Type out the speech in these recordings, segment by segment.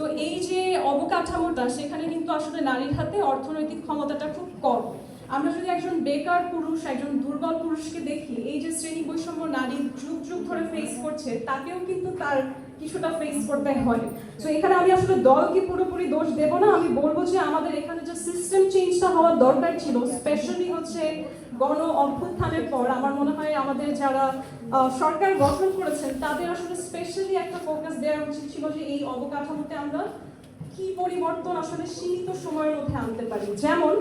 তো এই যে অবকাঠামোটা, সেখানে কিন্তু আসলে নারীর হাতে অর্থনৈতিক ক্ষমতাটা খুব কম। আমরা যদি একজন বেকার পুরুষ, একজন দুর্বল পুরুষকে দেখি, এই যে শ্রেণি বৈষম্য নারী যুগ যুগ ধরে ফেস করছে, তাকেও কিন্তু তার কিছুটা ফেস করতে হয়। তো এখানে আমি আসলে দলকে পুরোপুরি দোষ দেব না, আমি বলব যে আমাদের এখানে যে সিস্টেম চেঞ্জটা হওয়ার দরকার ছিল স্পেশালি হচ্ছে গণ অভ্যুত্থানের পর আমার মনে হয় আমাদের যারা সরকার গঠন করেছেন, তাদের আসলে স্পেশালি একটা ফোকাস দেওয়া উচিত ছিল যে এই অবকাঠামোতে আমরা কি পরিবর্তন আসলে সীমিত সময়ের মধ্যে আনতে পারি। যেমন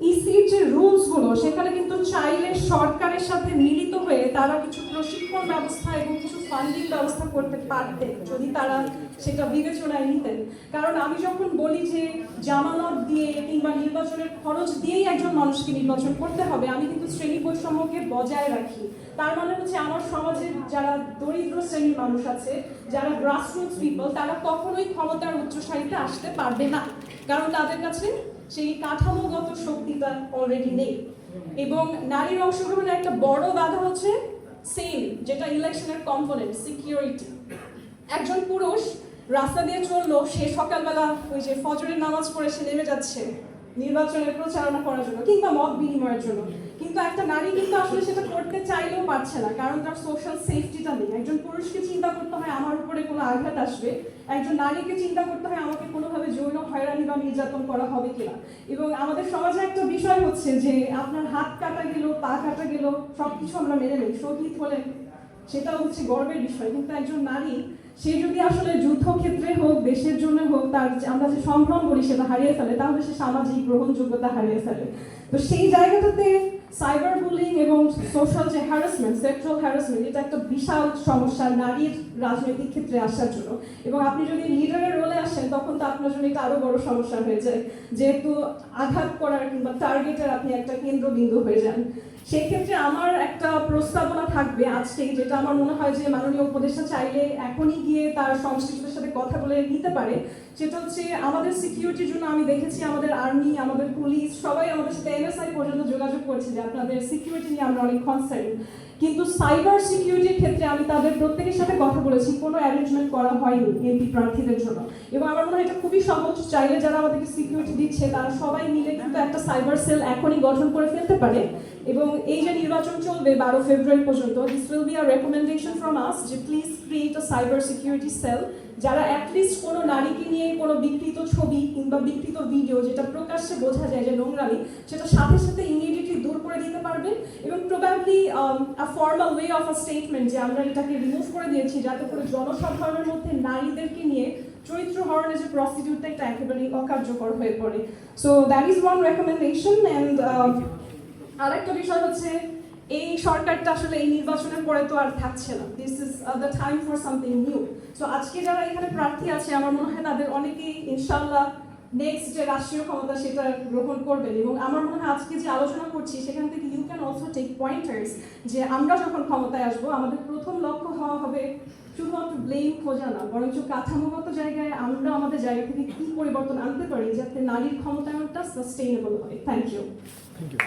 ইসির যে রুলসগুলো সেখানে কিন্তু চাইলে সরকারের সাথে মিলিত হয়ে তারা কিছু প্রশিক্ষণ ব্যবস্থা এবং কিছু ফান্ডিং ব্যবস্থা করতে পারতেন, যদি তারা সেটা বিবেচনায় নিতেন। কারণ আমি যখন বলি যে জামানত দিয়ে কিংবা নির্বাচনের খরচ দিয়েই একজন মানুষকে নির্বাচন করতে হবে, আমি কিন্তু শ্রেণি বৈষম্যকে বজায় রাখি। তার মানে হচ্ছে আমার সমাজের যারা দরিদ্র শ্রেণির মানুষ আছে, যারা গ্রাসরুটস পিপল তারা কখনোই ক্ষমতার উচ্চ সারিতে আসতে পারবে না। কারণ তাদের কাছে সেই কাঠামোগত শক্তিটা অলরেডি নেই। এবং নারীর অংশগ্রহণের একটা বড় বাধা হচ্ছে সেম যেটা ইলেকশনের কম্পোনেন্ট সিকিউরিটি একজন পুরুষ রাস্তা দিয়ে চলল, সে সকালবেলা ওই যে ফজরের নামাজ পড়ে সে নেমে যাচ্ছে। নির্বাচনের প্রচারণা করার জন্য, কিংবা মত বিনিময়ের জন্য। কিন্তু একটা নারী কিন্তু আসলে সেটা করতে চাইলেও পারছে না, কারণ তার সোশ্যাল সেফটিটা নেই। একজন পুরুষকে চিন্তা করতে হয় আমার উপরে কোনো আঘাত আসবে, একজন নারীকে চিন্তা করতে হয় আমাকে কোনোভাবে যৌন হয়রানি বা নির্যাতন করা হবে কিনা। এবং আমাদের সমাজে একটা বিষয় হচ্ছে যে, আপনার হাত কাটা গেল, পা কাটা গেল সব কিছু আমরা মেনে নিই। শহীদ হলেন, সেটা হচ্ছে গর্বের বিষয়। কিন্তু একজন নারী সে যদি আসলে যুদ্ধক্ষেত্রে হোক, দেশের জন্য হোক, তার আমরা যে সম্ভ্রম বলি সেটা হারিয়ে ফেলে, তাহলে সে সামাজিক গ্রহণযোগ্যতা হারিয়ে ফেলে। তো সেই জায়গাটাতে সাইবার বুলিং এবং সোশ্যাল যে হ্যারাসমেন্ট সেক্সুয়াল হ্যারাসমেন্ট এটা একটা বিশাল সমস্যা নারীর রাজনৈতিক ক্ষেত্রে আসার জন্য। এবং আপনি যদি লিডারের রোলে আসেন, তখন তো আপনার জন্য এটা আরও বড় সমস্যা হয়ে যায়। যেহেতু আঘাত করার কিংবা টার্গেটের আপনি একটা কেন্দ্রবিন্দু হয়ে যান। সেই ক্ষেত্রে আমার একটা থাকবে আজকে যেটা আমার মনে হয় যে মাননীয় উপদেষ্টা চাইলে এখনই গিয়ে তার সংশ্লিষ্টদের সাথে কথা বলে নিতে পারে। সেটা হচ্ছে আমাদের সিকিউরিটির জন্য আমি দেখেছি আমাদের আর্মি আমাদের পুলিশ সবাই আমাদের সাথে এনএসআই পর্যন্ত যোগাযোগ করছে যে আপনাদের সিকিউরিটি নিয়ে আমরা অনেক কনসার্ন কিন্তু সাইবার সিকিউরিটির ক্ষেত্রে আমি তাদের প্রত্যেকের সাথে কথা বলেছি, কোনো অ্যারেঞ্জমেন্ট করা হয়নি এমপি প্রার্থীদের জন্য। এবং আমার মনে হয় এটা খুবই সহজ, চাইলে যারা আমাদেরকে সিকিউরিটি দিচ্ছে, তারা সবাই মিলে কিন্তু একটা সাইবার সেল এখনই গঠন করে ফেলতে পারে। এবং এই যে নির্বাচন চলবে বারো ফেব্রুয়ারি পর্যন্ত this will be a recommendation from us যে please create a cyber security cell যারা অ্যাটলিস্ট কোনো নারীকে নিয়ে কোনো বিকৃত ছবি কিংবা বিকৃত ভিডিও যেটা প্রকাশ্যে বোঝা যায় যে নোংরামি, সেটা সাথে সাথে ইমিডিয়েটলি দূর করে দিতে পারবে এবং probably a formal way of a statement যে আমরা এটাকে রিমুভ করে দিয়েছি যাতে করে জনসাধারণের মধ্যে নারীদেরকে নিয়ে চরিত্র হরণের যে প্রসিডিউরটা এটা একেবারেই অকার্যকর হয়ে পড়ে। So that is one recommendation and আরেকটা বিষয় হচ্ছে, এই সরকারটা আসলে এই নির্বাচনের পরে তো আর থাকছে না। This is the time for something new so আজকে যারা এখানে প্রার্থী আছে, আমার মনে হয় তাদের অনেকেই ইনশাল্লাহ নেক্সট যে রাষ্ট্রীয় ক্ষমতা সেটা গ্রহণ করবেন। এবং আমার মনে হয় আজকে যে আলোচনা করছি, সেখান থেকে you can also take pointers যে আমরা যখন ক্ষমতায় আসব, আমাদের প্রথম লক্ষ্য হওয়া হবে শুধুমাত্র ব্লেম খোঁজা না, বরঞ্চ কাঠামোগত জায়গায় আমরা আমাদের জায়গা থেকে কি পরিবর্তন আনতে পারি যাতে নারীর ক্ষমতায়নটা সাস্টেইনেবল হয়। Thank you thank you